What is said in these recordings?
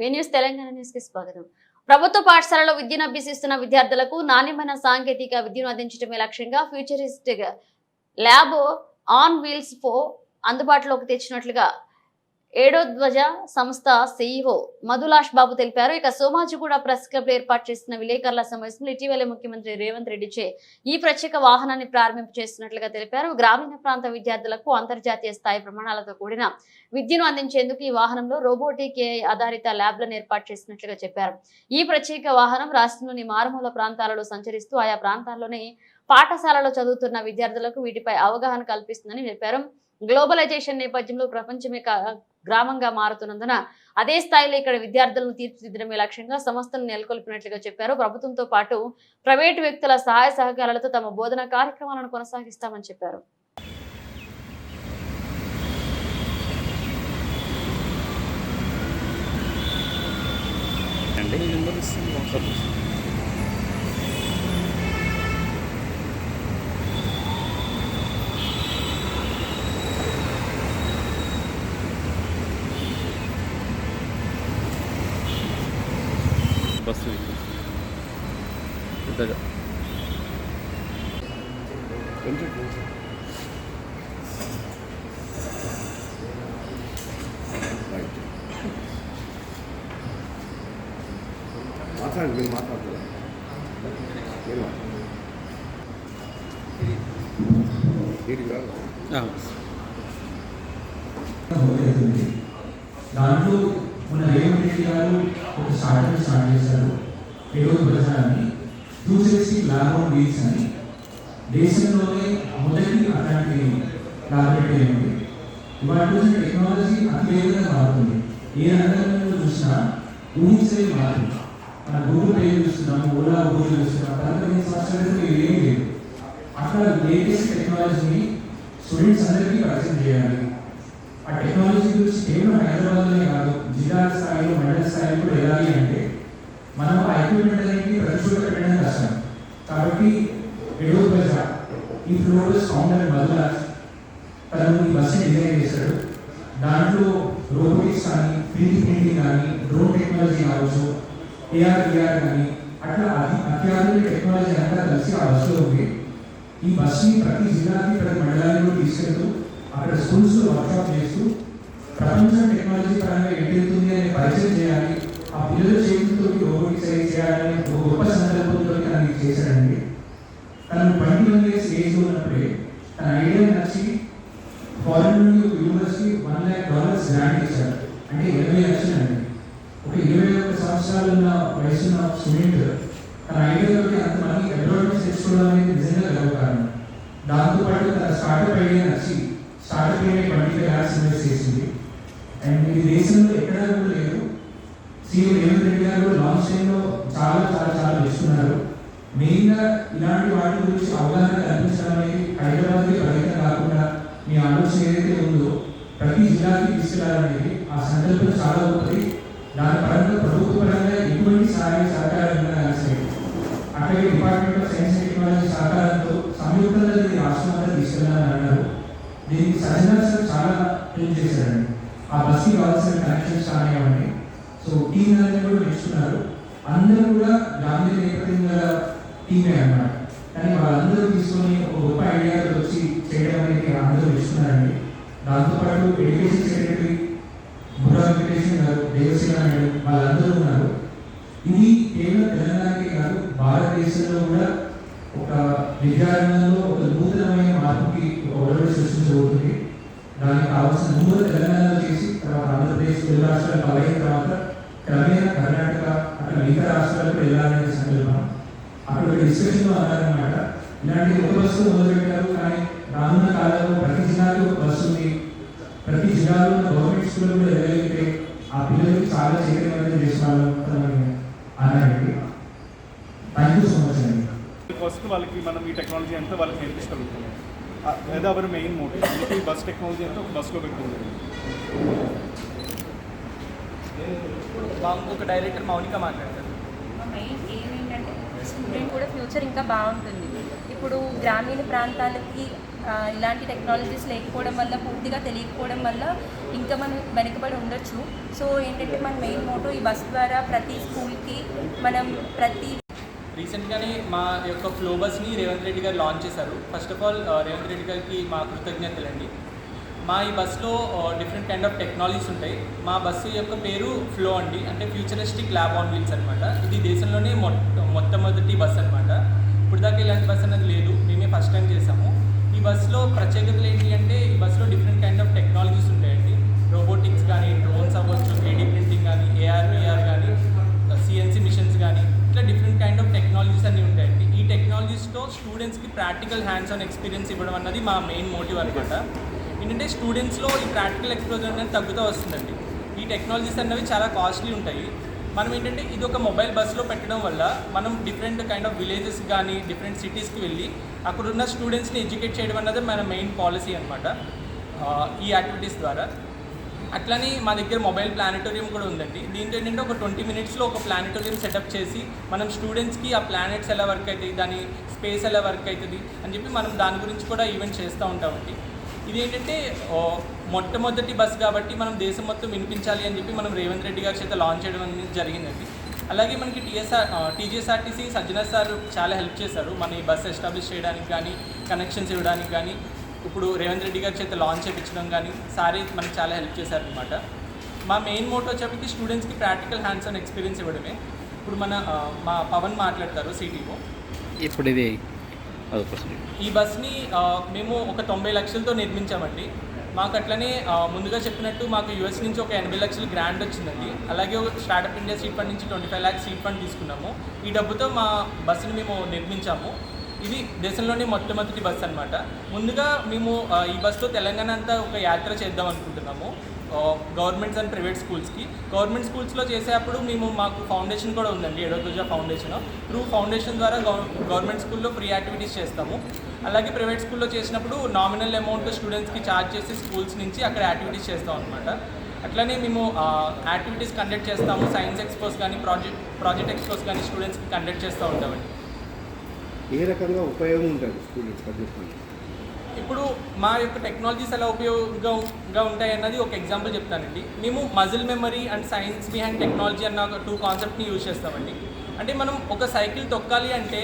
వే news Telangana న్యూస్కి స్వాగతం. ప్రభుత్వ పాఠశాలలో విద్యను అభ్యసిస్తున్న విద్యార్థులకు నాణ్యమైన సాంకేతిక విద్యను అందించడమే లక్ష్యంగా ఫ్యూచరిస్టిక్ ల్యాబ్ ఆన్ వీల్స్ ఫో అందుబాటులోకి తెచ్చినట్లుగా ఏడో ధ్వజ సంస్థ సీఈఓ మధులాష్ బాబు తెలిపారు. ఇక సోమాజిగూడ ప్రెస్ క్లబ్ ఏర్పాటు చేసిన విలేకరుల సమావేశంలో ఇటీవలే ముఖ్యమంత్రి రేవంత్ రెడ్డి చే ఈ ప్రత్యేక వాహనాన్ని ప్రారంభింపు చేస్తున్నట్లుగా తెలిపారు. గ్రామీణ ప్రాంత విద్యార్థులకు అంతర్జాతీయ స్థాయి ప్రమాణాలతో కూడిన విద్యను అందించేందుకు ఈ వాహనంలో రోబోటిక్ ఏఐ ఆధారిత ల్యాబ్లను ఏర్పాటు చేసినట్లుగా చెప్పారు. ఈ ప్రత్యేక వాహనం రాష్ట్రంలోని మారుమూల ప్రాంతాలలో సంచరిస్తూ ఆయా ప్రాంతాల్లోని పాఠశాలలో చదువుతున్న విద్యార్థులకు వీటిపై అవగాహన కల్పిస్తుందని చెప్పారు గ్లోబలైజేషన్ నేపథ్యంలో ప్రపంచమే గ్రామంగా మారుతున్నందున అదే స్థాయిలో ఇక్కడ విద్యార్థులను తీర్చిదిద్దడమే లక్ష్యంగా సంస్థను నెలకొల్పినట్లుగా చెప్పారు. ప్రభుత్వంతో పాటు ప్రైవేటు వ్యక్తుల సహాయ సహకారాలతో తమ బోధన కార్యక్రమాలను కొనసాగిస్తామని చెప్పారు. అండి బస్సు పెద్దగా. మాట్లాడండి మీరు మాట్లాడతారా దాంట్లో మన రేవంత్ రెడ్డి గారు ఒక స్టార్ట్అప్ స్టార్ట్ చేశారు ఈరోజు ప్రచారాన్ని టూ సిక్స్టీ ల్యాబ్ వీల్స్ అని దేశంలోనే మొదటి అలాంటి లాబొరేటరీ ఉంది ఇవాళ చూసిన టెక్నాలజీ అతి మారుతుంది. ఏ రంగంలో చూసినా ఊహించే మారుతుంది. మన గూగుల్ పే చూస్తున్నాం ఓలా గూగుల్ చూస్తున్నాం పదకొండు సంవత్సరాల క్రితం ఏం లేదు అక్కడ లేటెస్ట్ టెక్నాలజీని స్టూడెంట్స్ అందరికీ పరిచయం చేయాలి. ఆ టెక్నాలజీ గురించి కేవలం హైదరాబాద్లోనే కాదు జిల్లా స్థాయిలో మండల స్థాయిలో కూడా వెళ్ళాలి అంటే మనం ఆ ఎక్విప్మెంట్ అనేది ప్రతి చోట కాబట్టి ఎడవ ప్రజ ఈ ఫ్లోర్స్ ఫౌండర్ మధురాజ్ తను ఈ బస్సు డిజైన్ చేశాడు. దాంట్లో రోబోటిక్స్ కానీ ప్రింట్ ప్రింటింగ్ కానీ డ్రోన్ టెక్నాలజీ కావచ్చు ఏఆర్ విఆర్ కానీ అట్లా అది అత్యాధునిక టెక్నాలజీ అంతా కలిసి ఆ బస్సులో ఉంది ఈ బస్సుని ప్రతి జిల్లాకి ప్రతి మండలానికి తీసుకెళ్తూ అక్కడ స్కూల్స్ వర్క్షాప్ చేస్తూ ప్రపంచం టెక్నాలజీ పరంగా ఎటుతుంది అనే పరిచయం చేయాలి ఆ పిల్లల చేతులతో రోబోటిక్స్ అయి చేయాలనే గొప్ప చేశాడండి. తను ట్వంటీ వన్ ఇయర్స్ ఉన్నప్పుడే తన ఐడియా నచ్చి ఫారెన్ నుండి ఒక university one lakh dollars grant ఇచ్చారు అంటే ఇరవై లక్షలండి ఒక ఇరవై ఒక్క సంవత్సరాలు ఉన్న వయసున్న స్టూడెంట్ తన ఐడియాలోకి అంత అంతమంది అడ్వాంటేజ్ తెచ్చుకోవడం అనేది నిజంగా గర్వకారణం. దాంతోపాటు తన స్టార్ట్అప్ ఐడియా నచ్చి startup idea twenty five lakhs invest చేసింది. అండ్ ఇది దేశంలో ఎక్కడా కూడా లేదు. సీఎం రేవంత్ రెడ్డి గారు లాంచ్ టైంలో చాలా చాలా చాలా చేస్తున్నారు. మెయిన్గా ఇలాంటి వాటి గురించి అవగాహన కల్పించడానికి హైదరాబాద్కి పరిమితం కాకుండా మీ ఆలోచన ఏదైతే ఉందో ప్రతి జిల్లాకి తీసుకెళ్ళాలనేది ఆ సంకల్పం చాలా గొప్పది దాని పరంగా ప్రభుత్వ పరంగా ఎటువంటి సహాయ సహకారం ఉన్నా అట్లాగే డిపార్ట్మెంట్ ఆఫ్ సైన్స్ టెక్నాలజీ సహకారంతో సంయుక్తంగా దీన్ని రాష్ట్రంలో తీసుకెళ్ళాలని అన్నారు దీనికి సజ్జనార్ సార్ చాలా హెల్ప్ చేశారండి. ఆ బస్కి కావాల్సిన కనెక్షన్స్ కానివ్వండి సో టీం అందరినీ కూడా నేర్చుకున్నారు. అందరూ కూడా గాంధీ నేపథ్యం గల టీమే అన్నమాట కానీ వాళ్ళందరూ తీసుకొని ఒక గొప్ప ఐడియాతో వచ్చి చేయడం అనేది అందరూ ఇస్తున్నారండి దాంతోపాటు ఎడ్యుకేషన్ సెక్రటరీ బుర్రా వెంకటేశ్వర గారు దేవసేన నాయుడు వాళ్ళందరూ ఉన్నారు. ఇది కేవలం తెలంగాణకే కాదు భారతదేశంలో కూడా ఒక విద్యారంగంలో ఒక నూతనమైన మార్పుకి ఒక ఒడవడి సృష్టించబోతుంది. దానికి కావాల్సిన ముందు తెలంగాణలో చేసి తర్వాత ఆంధ్రప్రదేశ్ తెలుగు రాష్ట్రాలు అయిన తర్వాత క్రమేణా కర్ణాటక అక్కడ మిగతా రాష్ట్రాలకు వెళ్ళాలని డిస్కషన్లో అన్నారనమాట ఇలాంటి ఒక బస్సు మొదలుపెట్టారు. కానీ రానున్న కాలంలో ప్రతి జిల్లాలో ఒక బస్సు ఉంది. ప్రతి జిల్లాలో ఉన్న గవర్నమెంట్ స్కూల్ కూడా వెళ్ళగలిగితే ఆ పిల్లలకి చాలా చైతన్యవంతం చేసిన వాళ్ళు అన్నారండి థ్యాంక్ యూ సో మచ్ అండి ఫస్ట్ వాళ్ళకి మనం ఈ టెక్నాలజీ అంతా వాళ్ళకి నేర్పించగలుగుతాం అదే అవర్ మెయిన్ మోటివ్ అందుకే ఈ బస్ టెక్నాలజీ అంతా ఒక బస్లో పెట్టుకుంది. మా ఇంకొక డైరెక్టర్ మౌనిక మాట్లాడతారు మెయిన్ ఏమేంటంటే స్టూడెంట్ కూడా ఫ్యూచర్ ఇంకా బాగుంటుంది. ఇప్పుడు గ్రామీణ ప్రాంతాలకి ఇలాంటి టెక్నాలజీస్ లేకపోవడం వల్ల పూర్తిగా తెలియకపోవడం వల్ల ఇంకా మనం వెనుకబడి ఉండొచ్చు. సో ఏంటంటే మన మెయిన్ మోటో ఈ బస్ ద్వారా ప్రతి స్కూల్కి మనం ప్రతి రీసెంట్గానే మా యొక్క ఫ్లో బస్ని రేవంత్ రెడ్డి గారు లాంచ్ చేశారు. First of all Revanth Reddy గారికి మా కృతజ్ఞతలండి. మా ఈ బస్సులో డిఫరెంట్ కైండ్ ఆఫ్ టెక్నాలజీస్ ఉంటాయి. మా బస్సు యొక్క పేరు ఫ్లో అండి. అంటే ఫ్యూచరిస్టిక్ ల్యాబ్ ఆన్ వీల్స్ అనమాట ఇది దేశంలోనే మొ మొట్టమొదటి బస్ అనమాట ఇప్పుడు దాకా ఇలాంటి బస్ అనేది లేదు. మేమే ఫస్ట్ టైం చేసాము ఈ బస్సులో ప్రత్యేకతలు ఏంటి అంటే ఈ బస్సులో డిఫరెంట్ కైండ్ ఆఫ్ టెక్నాలజీస్ ఉంటాయండి. రోబోటిక్స్ కానీ డ్రోన్స్ అవ్వచ్చు త్రీడీ ప్రింటింగ్ కానీ ఏఆర్ విఆర్ కానీ సిఎన్సీ మిషన్స్ కానీ ఇట్లా డిఫరెంట్ కైండ్ ఆఫ్ టెక్నాలజీస్ అన్నీ ఉంటాయండి. ఈ టెక్నాలజీస్తో స్టూడెంట్స్కి ప్రాక్టికల్ హ్యాండ్స్ ఆన్ ఎక్స్పీరియన్స్ ఇవ్వడం అన్నది మా మెయిన్ మోటివ్ అనమాట ఏంటంటే స్టూడెంట్స్లో ఈ ప్రాక్టికల్ ఎక్స్పోజర్ అనేది తగ్గుతూ వస్తుందండి. ఈ టెక్నాలజీస్ అన్నవి చాలా కాస్ట్లీ ఉంటాయి. మనం ఏంటంటే ఇది ఒక మొబైల్ బస్సులో పెట్టడం వల్ల మనం డిఫరెంట్ కైండ్ ఆఫ్ విలేజెస్ కానీ డిఫరెంట్ సిటీస్కి వెళ్ళి అక్కడున్న స్టూడెంట్స్ని ఎడ్యుకేట్ చేయడం అన్నది మన మెయిన్ పాలసీ అనమాట ఈ యాక్టివిటీస్ ద్వారా. అట్లనే మా దగ్గర మొబైల్ ప్లానటోరియం కూడా ఉందండి. దీంట్లో ఏంటంటే ఒక ట్వంటీ మినిట్స్లో ఒక ప్లానటోరియం సెటప్ చేసి మనం స్టూడెంట్స్కి ఆ ప్లానెట్స్ ఎలా వర్క్ అవుతాయి దాని స్పేస్ ఎలా వర్క్ అవుతుంది అని చెప్పి మనం దాని గురించి కూడా ఈవెంట్ చేస్తూ ఉంటామండి. ఇది ఏంటంటే మొట్టమొదటి బస్ కాబట్టి మనం దేశం మొత్తం వినిపించాలి అని చెప్పి మనం రేవంత్ రెడ్డి గారి చేత లాంచ్ చేయడం అనేది జరిగిందండి. అలాగే మనకి T S R T G S R T C Sajjanar sir చాలా హెల్ప్ చేశారు. మన ఈ బస్ ఎస్టాబ్లిష్ చేయడానికి కానీ కనెక్షన్స్ ఇవ్వడానికి కానీ ఇప్పుడు రేవంత్ రెడ్డి గారి చేత లాంచ్ చేయించడం కానీ సారీ మనకి చాలా హెల్ప్ చేశారనమాట మా మెయిన్ మోటో వచ్చేప్పటికి స్టూడెంట్స్కి ప్రాక్టికల్ హ్యాండ్స్ ఆన్ ఎక్స్పీరియన్స్ ఇవ్వడమే. ఇప్పుడు మన మా పవన్ మాట్లాడతారు సిటీఓ ఇప్పుడు ఇది ఈ బస్ని మేము ఒక తొంభై లక్షలతో నిర్మించామండి. మాకు అట్లనే ముందుగా చెప్పినట్టు మాకు యూఎస్ నుంచి ఒక ఎనభై లక్షల గ్రాంట్ వచ్చిందండి. అలాగే ఒక స్టార్టప్ ఇండియా సీట్ ఫండ్ నుంచి twenty five lakhs seed fund తీసుకున్నాము. ఈ డబ్బుతో మా బస్సుని మేము నిర్మించాము. ఇది దేశంలోనే మొట్టమొదటి బస్సు అనమాట ముందుగా మేము ఈ బస్సులో తెలంగాణ అంతా ఒక యాత్ర చేద్దాం అనుకుంటున్నాము. గవర్నమెంట్స్ అండ్ ప్రైవేట్ స్కూల్స్కి. గవర్నమెంట్ స్కూల్స్లో చేసేటప్పుడు మేము మాకు ఫౌండేషన్ కూడా ఉందండి ఎడోతుజా ఫౌండేషన్. త్రూ ఫౌండేషన్ ద్వారా గవర్నమెంట్ స్కూల్లో ఫ్రీ యాక్టివిటీస్ చేస్తాము. అలాగే ప్రైవేట్ స్కూల్లో చేసినప్పుడు నామినల్ అమౌంట్ స్టూడెంట్స్కి ఛార్జ్ చేసి స్కూల్స్ నుంచి అక్కడ యాక్టివిటీస్ చేస్తాం అనమాట అట్లనే మేము యాక్టివిటీస్ కండక్ట్ చేస్తాము. సైన్స్ ఎక్స్పోస్ కానీ ప్రాజెక్ట్ ప్రాజెక్ట్ ఎక్స్పోస్ కానీ స్టూడెంట్స్కి కండక్ట్ చేస్తూ ఉంటామండి. ఏ రకంగా ఉపయోగం ఉంటుంది స్టూడెంట్స్ ఇప్పుడు మా యొక్క టెక్నాలజీస్ ఎలా ఉపయోగంగా ఉంటాయి అన్నది ఒక ఎగ్జాంపుల్ చెప్తానండి. మేము muscle memory and science behind technology అన్న ఒక టూ కాన్సెప్ట్ని యూజ్ చేస్తామండి. అంటే మనం ఒక సైకిల్ తొక్కాలి అంటే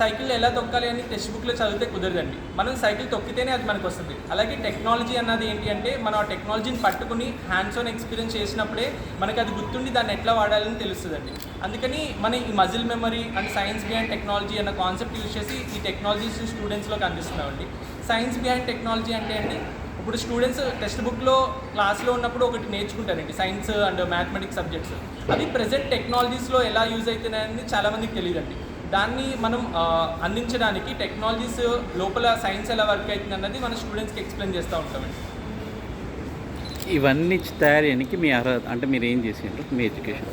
సైకిల్ ఎలా తొక్కాలి అని టెక్స్ట్ బుక్లో చదివితే కుదరదండి. మనం సైకిల్ తొక్కితేనే అది మనకు వస్తుంది. అలాగే టెక్నాలజీ అన్నది ఏంటి అంటే మనం ఆ టెక్నాలజీని పట్టుకుని హ్యాండ్స్ ఆన్ ఎక్స్పీరియన్స్ చేసినప్పుడే మనకి అది గుర్తుండి దాన్ని ఎట్లా వాడాలని తెలుస్తుందండి. అందుకని మన ఈ muscle memory and science behind technology అన్న కాన్సెప్ట్ యూజ్ చేసి ఈ టెక్నాలజీస్ స్టూడెంట్స్లోకి అందిస్తున్నామండి. సైన్స్ బిహైండ్ టెక్నాలజీ అంటే అండి? ఇప్పుడు స్టూడెంట్స్ టెక్స్ట్ బుక్లో క్లాస్లో ఉన్నప్పుడు ఒకటి నేర్చుకుంటారండి సైన్స్ అండ్ మ్యాథమెటిక్స్ సబ్జెక్ట్స్. అది ప్రజెంట్ టెక్నాలజీస్లో ఎలా యూజ్ అవుతున్నాయని చాలామందికి తెలియదండి దాన్ని మనం అందించడానికి టెక్నాలజీస్ లోపల సైన్స్ ఎలా వర్క్ అవుతుంది అన్నది మన స్టూడెంట్స్కి ఎక్స్ప్లెయిన్ చేస్తూ ఉంటామండి. ఇవన్నీ తయారు చేయడానికి మీ అర్హత అంటే మీరు ఏం చేసిండ్రు? మీ ఎడ్యుకేషన్.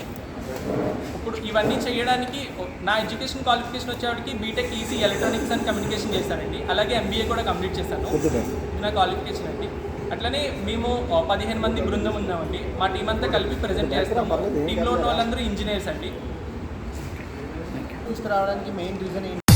ఇప్పుడు ఇవన్నీ చేయడానికి నా ఎడ్యుకేషన్ క్వాలిఫికేషన్ వచ్చేవాడికి B Tech EC electronics and communication చేశానండి అలాగే ఎంబీఏ కూడా కంప్లీట్ చేశాను నా క్వాలిఫికేషన్ అండి. అట్లనే మేము పదిహేను మంది బృందం ఉన్నామండి. మా టీం అంతా కలిపి ప్రజెంట్ చేస్తాము. టీంలో ఉన్న వాళ్ళందరూ ఇంజనీర్స్ అండి. తీసుకురావడానికి మెయిన్ రీజన్ ఏంటి?